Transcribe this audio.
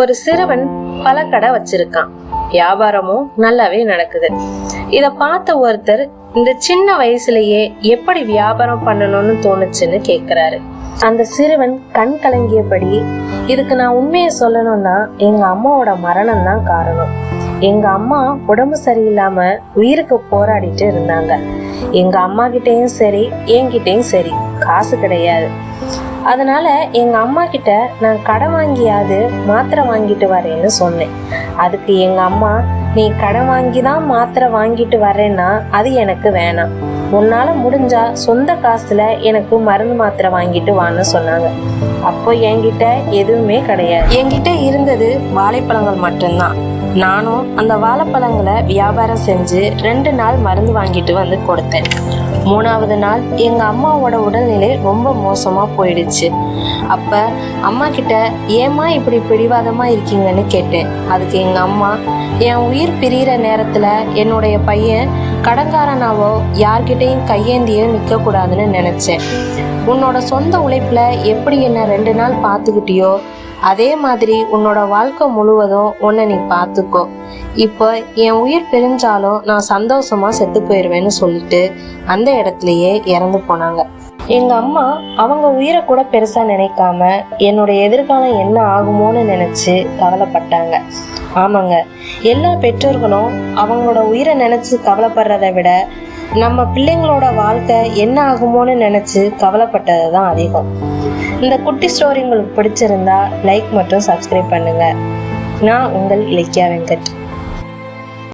ஒரு சிறுவன் பல கடை வச்சிருக்கான். வியாபாரமும் நல்லாவே நடக்குது. இத பார்த்த ஒருத்தர் இந்த சின்ன வயசுலயே எப்படி வியாபாரம் பண்ணணும்னு தோணுச்சுன்னு கேக்குறாரு. அந்த சிறுவன் கண் கலங்கியபடி இதுக்கு நான் உண்மையை சொல்லணும்னா எங்க அம்மாவோட மரணம் தான் காரணம். எங்க அம்மா உடம்பு சரியில்லாம உயிருக்கு போராடிட்டு இருந்தாங்க. எங்க அம்மா கிட்டேயும் சரி என்கிட்டயும் சரி காசு கிடையாது. அதனால எங்க அம்மா கிட்ட நான் கடன் வாங்கியாவது மாத்திரை வாங்கிட்டு வரேன்னு சொன்னேன். அதுக்கு எங்க அம்மா நீ கடன் வாங்கி தான் மாத்திரை வாங்கிட்டு வரேன்னா அது எனக்கு வேணாம். உன்னால முடிஞ்சா சொந்த காசுல எனக்கு மருந்து மாத்திரை வாங்கிட்டு வான்னு சொன்னாங்க. அப்போ என்கிட்ட எதுவுமே கிடையாது. என்கிட்ட இருந்தது வாழைப்பழங்கள் மட்டும்தான். நானும் அந்த வாழைப்பழங்களை வியாபாரம் செஞ்சு ரெண்டு நாள் மருந்து வாங்கிட்டு வந்து கொடுத்தேன். மூணாவது நாள் எங்க அம்மாவோட உடல்நிலை ரொம்ப மோசமா போயிடுச்சு. அப்ப அம்மா கிட்ட ஏமா இப்படி பிடிவாதமா இருக்கீங்கன்னு கேட்டேன். அதுக்கு எங்க அம்மா என் உயிர் பிரிகிற நேரத்துல என்னுடைய பையன் கடங்காரனாவோ யார்கிட்டையும் கையேந்தியோ நிற்கக்கூடாதுன்னு கூடாதுன்னு நினைச்சேன். உன்னோட சொந்த உழைப்புல எப்படி என்ன ரெண்டு நாள் பார்த்துக்கிட்டியோ அதே மாதிரி உன்னோட வாழ்க்கை முழுவதும் உன்னை நீ பார்த்துக்கோ. இப்போ என் உயிர் பிரிஞ்சாலும் நான் சந்தோஷமா செத்து போயிடுவேன்னு சொல்லிட்டு அந்த இடத்துலயே இறந்து போனாங்க. எங்க அம்மா அவங்க உயிரை கூட பெருசா நினைக்காம என்னோட எதிர்காலம் என்ன ஆகுமோன்னு நினைச்சு கவலைப்பட்டாங்க. ஆமாங்க எல்லா பெற்றோர்களும் அவங்களோட உயிரை நினைச்சு கவலைப்படுறதை விட நம்ம பிள்ளைங்களோட வாழ்க்கை என்ன ஆகுமோன்னு நினைச்சு கவலைப்பட்டது தான் அதிகம். இந்த குட்டி ஸ்டோரி உங்களுக்கு பிடிச்சிருந்தா லைக் மற்றும் சப்ஸ்கிரைப் பண்ணுங்க. நான் உங்கள் இலக்கியா வெங்கட்.